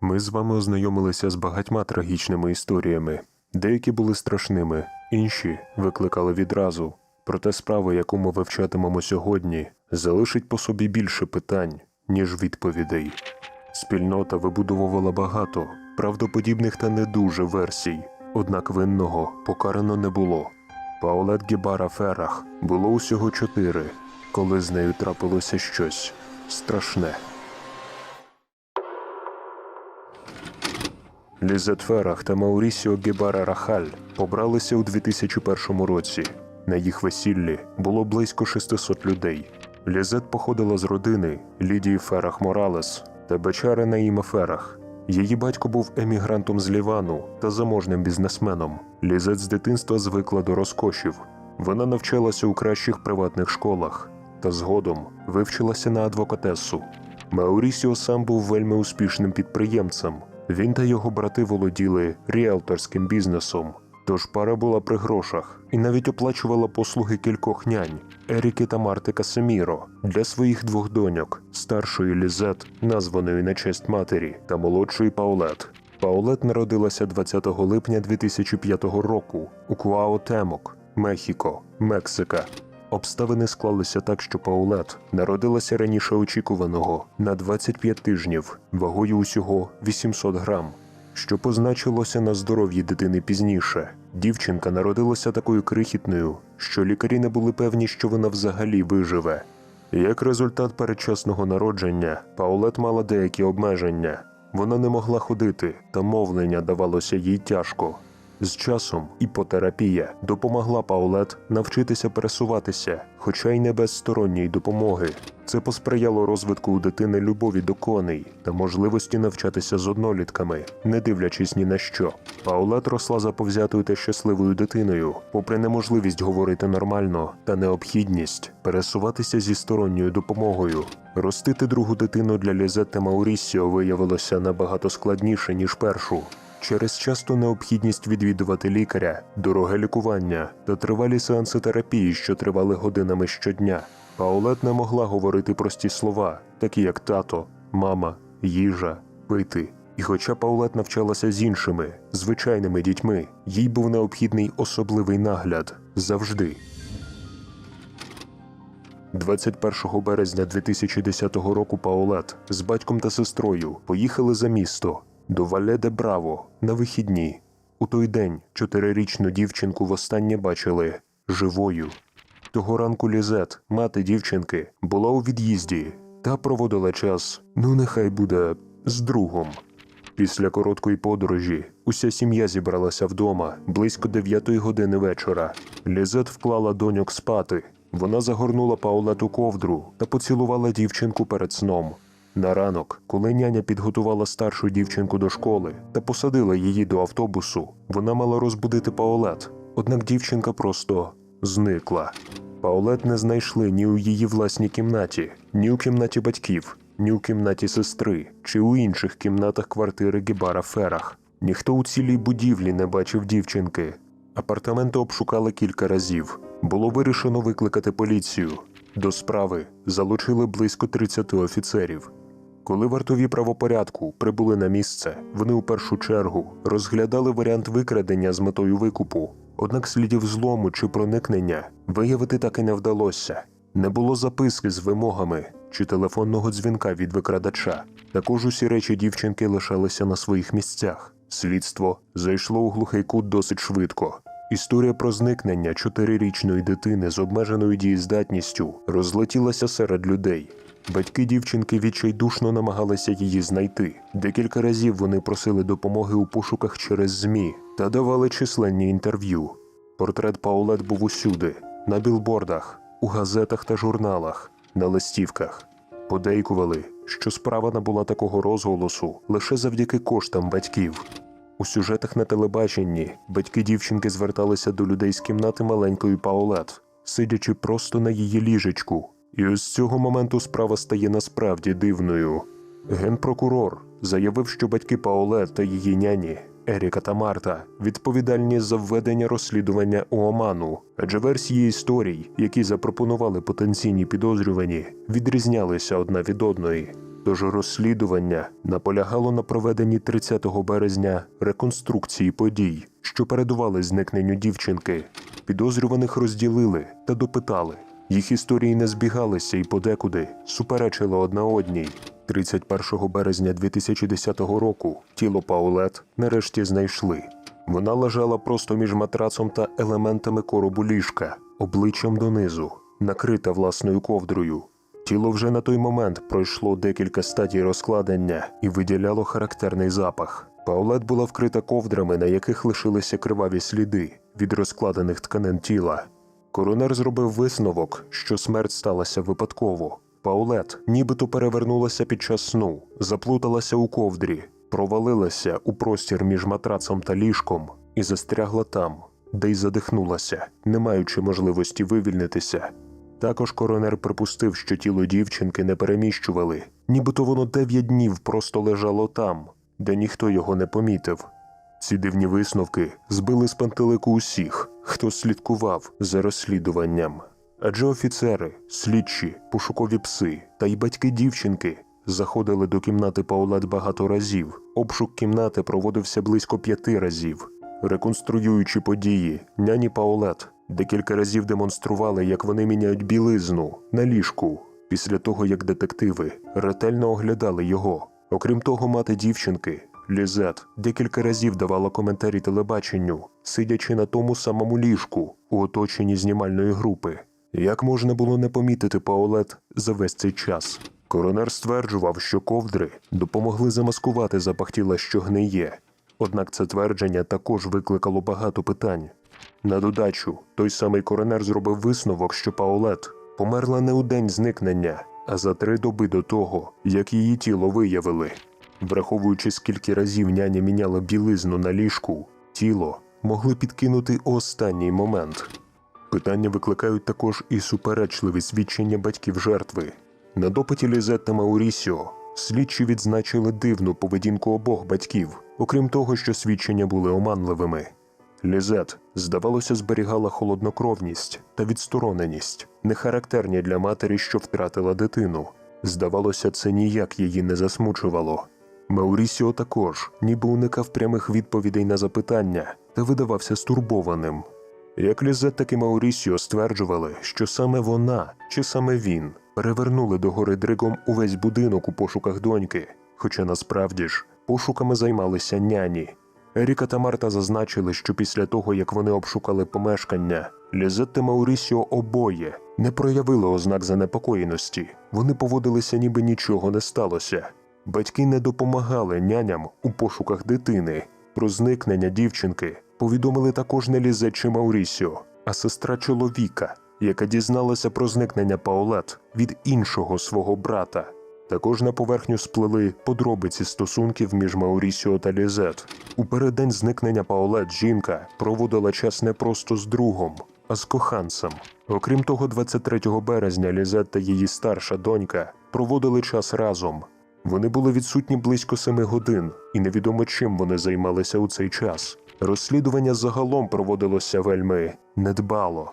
Ми з вами ознайомилися з багатьма трагічними історіями. Деякі були страшними, інші викликали відразу. Проте справа, яку ми вивчатимемо сьогодні, залишить по собі більше питань, ніж відповідей. Спільнота вибудовувала багато правдоподібних та не дуже версій, однак винного покарано не було. Паулет Гібара Ферах було усього чотири, коли з нею трапилося щось страшне. Лізет Ферах та Маурісіо Гебара Рахаль побралися у 2001 році. На їх весіллі було близько 600 людей. Лізет походила з родини Лідії Ферах Моралес та Бечари Наїма Ферах. Її батько був емігрантом з Лівану та заможним бізнесменом. Лізет з дитинства звикла до розкошів. Вона навчалася у кращих приватних школах та згодом вивчилася на адвокатесу. Маурісіо сам був вельми успішним підприємцем. Він та його брати володіли ріелторським бізнесом. Тож пара була при грошах і навіть оплачувала послуги кількох нянь Еріки та Марти Касеміро для своїх двох доньок, старшої Лізет, названої на честь матері, та молодшої Паулет. Паулет народилася 20 липня 2005 року у Куаотемок, Мехіко, Мексика. Обставини склалися так, що Паулет народилася раніше очікуваного на 25 тижнів, вагою усього 800 грам, що позначилося на здоров'ї дитини пізніше. Дівчинка народилася такою крихітною, що лікарі не були певні, що вона взагалі виживе. Як результат передчасного народження, Паулет мала деякі обмеження. Вона не могла ходити, та мовлення давалося їй тяжко. З часом іпотерапія допомогла Паулет навчитися пересуватися, хоча й не без сторонньої допомоги. Це посприяло розвитку у дитини любові до коней та можливості навчатися з однолітками, не дивлячись ні на що. Паулет росла заповзятою та щасливою дитиною, попри неможливість говорити нормально та необхідність пересуватися зі сторонньою допомогою. Ростити другу дитину для Лізет та Маурісіо виявилося набагато складніше ніж першу. Через часту необхідність відвідувати лікаря, дороге лікування та тривалі сеанси терапії, що тривали годинами щодня. Паулет не могла говорити прості слова, такі як тато, мама, їжа, пити. І хоча Паулет навчалася з іншими, звичайними дітьми, їй був необхідний особливий нагляд завжди. 21 березня 2010 року Паулет з батьком та сестрою поїхали за місто до Вале де Браво на вихідні. У той день чотирирічну дівчинку востаннє бачили живою. Того ранку Лізет, мати дівчинки, була у від'їзді та проводила час, ну нехай буде, з другом. Після короткої подорожі уся сім'я зібралася вдома близько 9 години вечора. Лізет вклала доньок спати. Вона загорнула Паулет у ковдру та поцілувала дівчинку перед сном. На ранок, коли няня підготувала старшу дівчинку до школи та посадила її до автобусу, вона мала розбудити Паулет. Однак дівчинка просто зникла. Паулет не знайшли ні у її власній кімнаті, ні у кімнаті батьків, ні у кімнаті сестри, чи у інших кімнатах квартири Гібара Ферах. Ніхто у цілій будівлі не бачив дівчинки. Апартаменти обшукали кілька разів. Було вирішено викликати поліцію. До справи залучили близько 30 офіцерів. Коли вартові правопорядку прибули на місце, вони у першу чергу розглядали варіант викрадення з метою викупу. Однак слідів злому чи проникнення виявити так і не вдалося. Не було записки з вимогами чи телефонного дзвінка від викрадача. Також усі речі дівчинки лишалися на своїх місцях. Слідство зайшло у глухий кут досить швидко. Історія про зникнення чотирирічної дитини з обмеженою дієздатністю розлетілася серед людей. Батьки дівчинки відчайдушно намагалися її знайти. Декілька разів вони просили допомоги у пошуках через ЗМІ та давали численні інтерв'ю. Портрет Паулет був усюди: на білбордах, у газетах та журналах, на листівках. Подейкували, що справа набула такого розголосу лише завдяки коштам батьків. У сюжетах на телебаченні батьки дівчинки зверталися до людей з кімнати маленької Паулет, сидячи просто на її ліжечку. І з цього моменту справа стає насправді дивною. Генпрокурор заявив, що батьки Паулет та її няні Еріка та Марта відповідальні за введення розслідування у оману, адже версії історій, які запропонували потенційні підозрювані, відрізнялися одна від одної. Тож розслідування наполягало на проведенні 30 березня реконструкції подій, що передували зникненню дівчинки. Підозрюваних розділили та допитали. Їх історії не збігалися і подекуди суперечили одна одній. 31 березня 2010 року тіло Паулет нарешті знайшли. Вона лежала просто між матрацом та елементами коробу ліжка, обличчям донизу, накрита власною ковдрою. Тіло вже на той момент пройшло декілька стадій розкладення і виділяло характерний запах. Паулет була вкрита ковдрами, на яких лишилися криваві сліди від розкладених тканин тіла. Коронер зробив висновок, що смерть сталася випадково. Паулет нібито перевернулася під час сну, заплуталася у ковдрі, провалилася у простір між матрацом та ліжком і застрягла там, де й задихнулася, не маючи можливості вивільнитися. Також коронер припустив, що тіло дівчинки не переміщували, нібито воно дев'ять днів просто лежало там, де ніхто його не помітив. Ці дивні висновки збили з пантелику усіх, хто слідкував за розслідуванням. Адже офіцери, слідчі, пошукові пси та й батьки дівчинки заходили до кімнати Паулет багато разів. Обшук кімнати проводився близько п'яти разів. Реконструюючи події, няні Паулет декілька разів демонстрували, як вони міняють білизну на ліжку після того, як детективи ретельно оглядали його. Окрім того, мати дівчинки Лізет декілька разів давала коментарі телебаченню, сидячи на тому самому ліжку у оточенні знімальної групи. Як можна було не помітити Паулет за весь цей час? Коронер стверджував, що ковдри допомогли замаскувати запах тіла, що гниє. Однак це твердження також викликало багато питань. На додачу, той самий коронер зробив висновок, що Паулет померла не у день зникнення, а за три доби до того, як її тіло виявили. Враховуючи, скільки разів няня міняла білизну на ліжку, тіло могли підкинути останній момент. Питання викликають також і суперечливі свідчення батьків жертви. На допиті Лізет та Маурісіо слідчі відзначили дивну поведінку обох батьків, окрім того, що свідчення були оманливими. Лізет, здавалося, зберігала холоднокровність та відстороненість, не характерні для матері, що втратила дитину. Здавалося, це ніяк її не засмучувало. Маурісіо також, ніби уникав прямих відповідей на запитання та видавався стурбованим. Як Лізет, так і Маурісіо стверджували, що саме вона чи саме він перевернули до гори дригом увесь будинок у пошуках доньки, хоча насправді ж пошуками займалися няні. Еріка та Марта зазначили, що після того, як вони обшукали помешкання, Лізет та Маурісіо обоє не проявили ознак занепокоєності. Вони поводилися, ніби нічого не сталося. Батьки не допомагали няням у пошуках дитини. Про зникнення дівчинки повідомили також не Лізет чи Маурісіо, а сестра чоловіка, яка дізналася про зникнення Паолет від іншого свого брата. Також на поверхню сплили подробиці стосунків між Маурісіо та Лізет. У переддень зникнення Паолет жінка проводила час не просто з другом, а з коханцем. Окрім того, 23 березня Лізет та її старша донька проводили час разом. Вони були відсутні близько семи годин, і невідомо чим вони займалися у цей час. Розслідування загалом проводилося вельми недбало.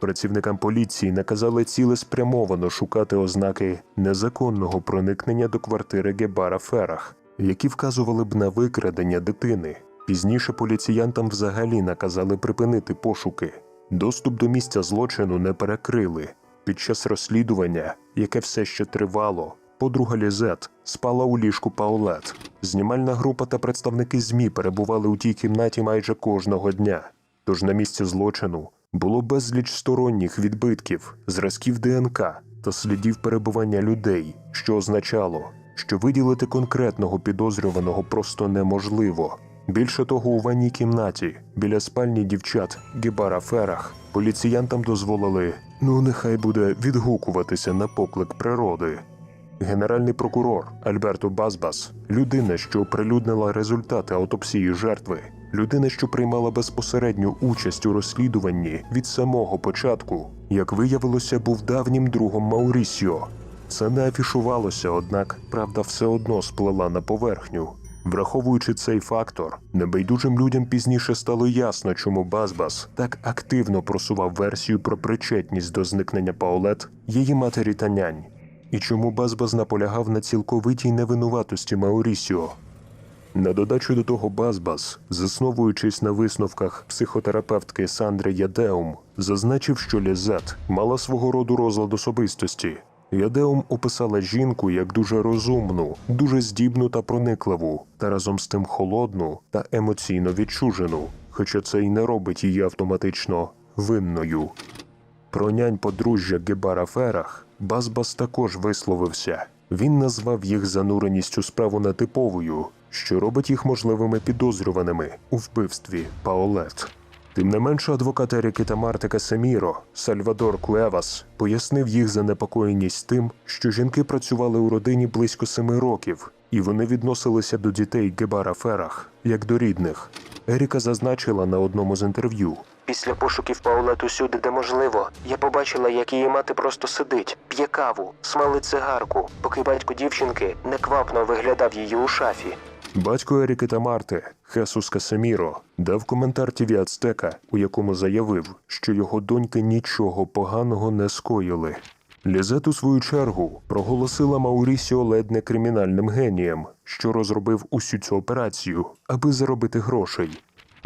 Працівникам поліції наказали цілеспрямовано шукати ознаки незаконного проникнення до квартири Гебара Ферах, які вказували б на викрадення дитини. Пізніше поліціянтам взагалі наказали припинити пошуки. Доступ до місця злочину не перекрили. Під час розслідування, яке все ще тривало, подруга Лізет спала у ліжку Паулет. Знімальна група та представники ЗМІ перебували у тій кімнаті майже кожного дня. Тож на місці злочину було безліч сторонніх відбитків, зразків ДНК та слідів перебування людей, що означало, що виділити конкретного підозрюваного просто неможливо. Більше того, у ванній кімнаті біля спальні дівчат Гібара Ферах поліціянтам дозволили, ну нехай буде відгукуватися на поклик природи. Генеральний прокурор Альберто Базбас, людина, що оприлюднила результати аутопсії жертви, людина, що приймала безпосередню участь у розслідуванні від самого початку, як виявилося, був давнім другом Маурісіо. Це не афішувалося, однак правда все одно сплила на поверхню. Враховуючи цей фактор, небайдужим людям пізніше стало ясно, чому Базбас так активно просував версію про причетність до зникнення Паулет, її матері та нянь. і чому Базбаз наполягав на цілковитій невинуватості Маурісіо. На додачу до того Базбас, засновуючись на висновках психотерапевтки Сандри Ядеум, зазначив, що Лізет мала свого роду розлад особистості. Ядеум описала жінку як дуже розумну, дуже здібну та проникливу, та разом з тим холодну та емоційно відчужену, хоча це й не робить її автоматично винною. Про нянь подружжя Гебара Ферах Базбас також висловився. Він назвав їх зануреність у справу нетиповою, що робить їх можливими підозрюваними у вбивстві Паолет. Тим не менше, адвокат Еріки та Марти Касеміро Сальвадор Куевас пояснив їх занепокоєність тим, що жінки працювали у родині близько семи років, і вони відносилися до дітей Гебара Ферах як до рідних. Еріка зазначила на одному з інтерв'ю, Після пошуків Паулет усюди, де можливо, я побачила, як її мати просто сидить, п'є каву, смалить цигарку, поки батько дівчинки неквапно виглядав її у шафі. Батько Еріки та Марти, Хесус Касеміро, дав коментар ТВ Ацтека, у якому заявив, що його доньки нічого поганого не скоїли. Лізет, у свою чергу, проголосила Маурісіо ледь не кримінальним генієм, що розробив усю цю операцію, аби заробити грошей.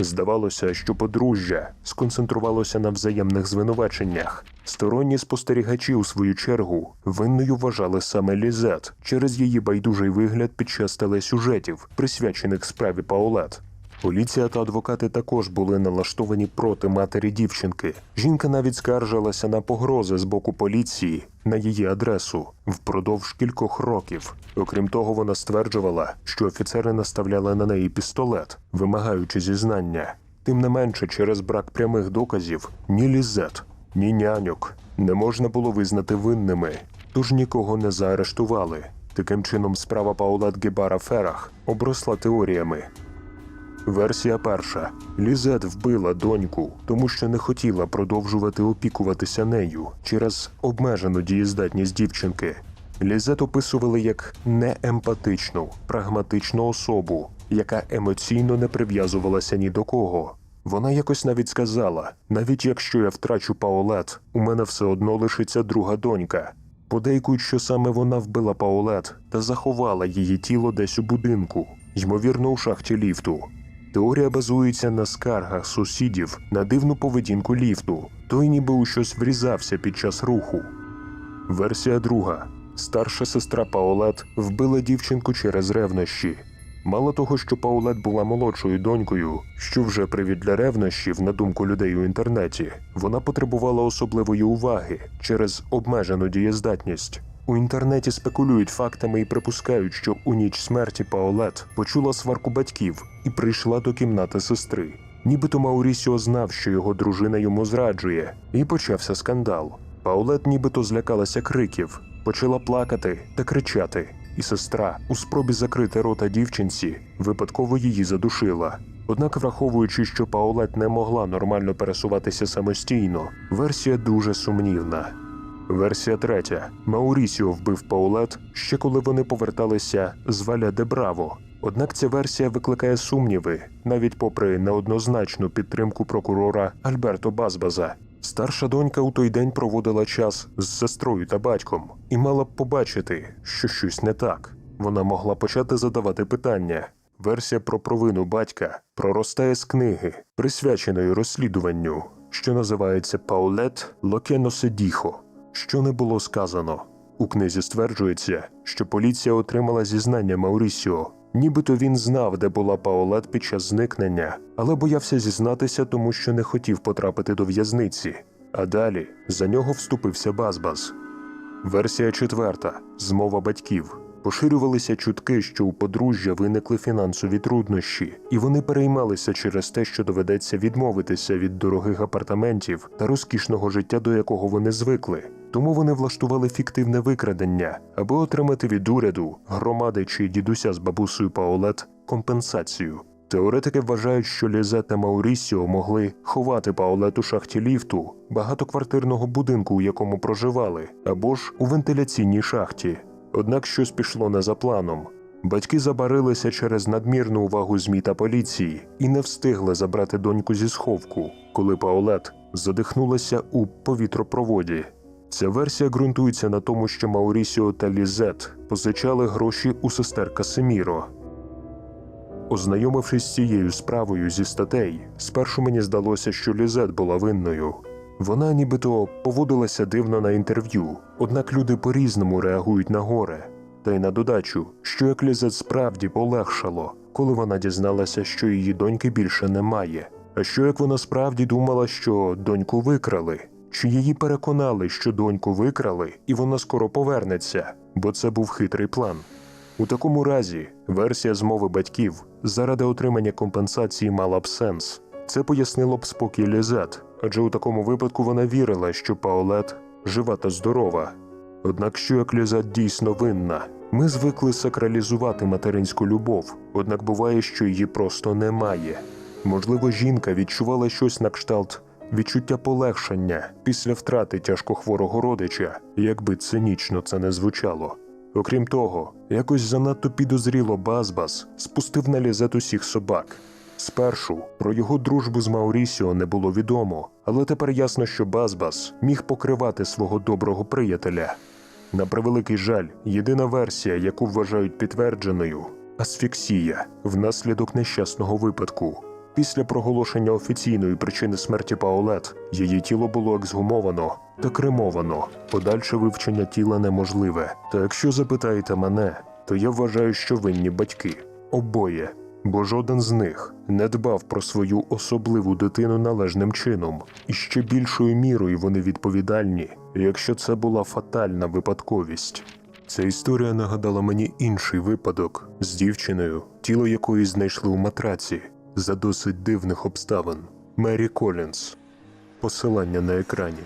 Здавалося, що подружжя сконцентрувалося на взаємних звинуваченнях. Сторонні спостерігачі, у свою чергу, винною вважали саме Лізет через її байдужий вигляд під час телесюжетів, присвячених справі Паолет. Поліція та адвокати також були налаштовані проти матері дівчинки. Жінка навіть скаржилася на погрози з боку поліції на її адресу впродовж кількох років. Окрім того, вона стверджувала, що офіцери наставляли на неї пістолет, вимагаючи зізнання. Тим не менше, через брак прямих доказів ні Лізет, ні няньок не можна було визнати винними, тож нікого не заарештували. Таким чином, справа Паулет Гебара Ферах обросла теоріями, Версія перша. Лізет вбила доньку, тому що не хотіла продовжувати опікуватися нею через обмежену дієздатність дівчинки. Лізет описували як неемпатичну, прагматичну особу, яка емоційно не прив'язувалася ні до кого. Вона якось навіть сказала: навіть якщо я втрачу Паолет, у мене все одно лишиться друга донька. Подейкують, що саме вона вбила Паолет та заховала її тіло десь у будинку, ймовірно, у шахті ліфту. Теорія базується на скаргах сусідів на дивну поведінку ліфту. Той ніби у щось врізався під час руху. Версія друга. Старша сестра Паолет вбила дівчинку через ревнощі. Мало того, що Паулет була молодшою донькою, що вже привід для ревнощів, на думку людей у інтернеті, вона потребувала особливої уваги через обмежену дієздатність. У інтернеті спекулюють фактами і припускають, що у ніч смерті Паолет почула сварку батьків і прийшла до кімнати сестри. Нібито Маурісіо знав, що його дружина йому зраджує, і почався скандал. Паулет нібито злякалася криків, почала плакати та кричати, і сестра, у спробі закрити рота дівчинці, випадково її задушила. Однак, враховуючи, що Паулет не могла нормально пересуватися самостійно, версія дуже сумнівна. Версія третя. Маурісіо вбив Паулет ще коли вони поверталися з Валя де Браво. Однак ця версія викликає сумніви, навіть попри неоднозначну підтримку прокурора Альберто Базбаза. Старша донька у той день проводила час з сестрою та батьком і мала б побачити, що щось не так. Вона могла почати задавати питання. Версія про провину батька проростає з книги, присвяченої розслідуванню, що називається Паулет Локено Седіхо що не було сказано. У книзі стверджується, що поліція отримала зізнання Маурісіо. Нібито він знав, де була Паолет під час зникнення, але боявся зізнатися, тому що не хотів потрапити до в'язниці. А далі за нього вступився Базбаз. Версія четверта змова батьків. Поширювалися чутки, що у подружжя виникли фінансові труднощі, і вони переймалися через те, що доведеться відмовитися від дорогих апартаментів та розкішного життя, до якого вони звикли. Тому вони влаштували фіктивне викрадення, аби отримати від уряду, громади чи дідуся з бабусею Паолет компенсацію. Теоретики вважають, що Лізе та Маурісіо могли ховати Паолет у шахті ліфту, багатоквартирного будинку, у якому проживали, або ж у вентиляційній шахті. Однак щось пішло не за планом. Батьки забарилися через надмірну увагу ЗМІ та поліції і не встигли забрати доньку зі сховку, коли Паолет задихнулася у повітропроводі. Ця версія ґрунтується на тому, що Маурісіо та Лізет позичали гроші у сестер Касиміро. Ознайомившись з цією справою зі статей, спершу мені здалося, що Лізет була винною. Вона нібито поводилася дивно на інтерв'ю, однак люди по-різному реагують на горе. Та й на додачу, що як Лізет справді полегшало, коли вона дізналася, що її доньки більше немає. А що як вона справді думала, що доньку викрали? Чи її переконали, що доньку викрали, і вона скоро повернеться, бо це був хитрий план. У такому разі версія змови батьків заради отримання компенсації мала б сенс. Це пояснило б спокій Лізет, адже у такому випадку вона вірила, що Паолет жива та здорова. Однак, що як Лізет дійсно винна, ми звикли сакралізувати материнську любов, однак буває, що її просто немає. Можливо, жінка відчувала щось на кшталт відчуття полегшення після втрати тяжкохворого родича, якби цинічно це не звучало. Окрім того, якось занадто підозріло Базбас спустив на лізет усіх собак. Спершу про його дружбу з Маурісіо не було відомо, але тепер ясно, що Базбас міг покривати свого доброго приятеля. На превеликий жаль, єдина версія, яку вважають підтвердженою асфіксія внаслідок нещасного випадку. Після проголошення офіційної причини смерті Паолет її тіло було ексгумовано та кремовано. Подальше вивчення тіла неможливе. Та якщо запитаєте мене, то я вважаю, що винні батьки обоє, бо жоден з них не дбав про свою особливу дитину належним чином, і ще більшою мірою вони відповідальні, якщо це була фатальна випадковість. Ця історія нагадала мені інший випадок з дівчиною, тіло якої знайшли у матраці за досить дивних обставин. Мері Колінс. Посилання на екрані.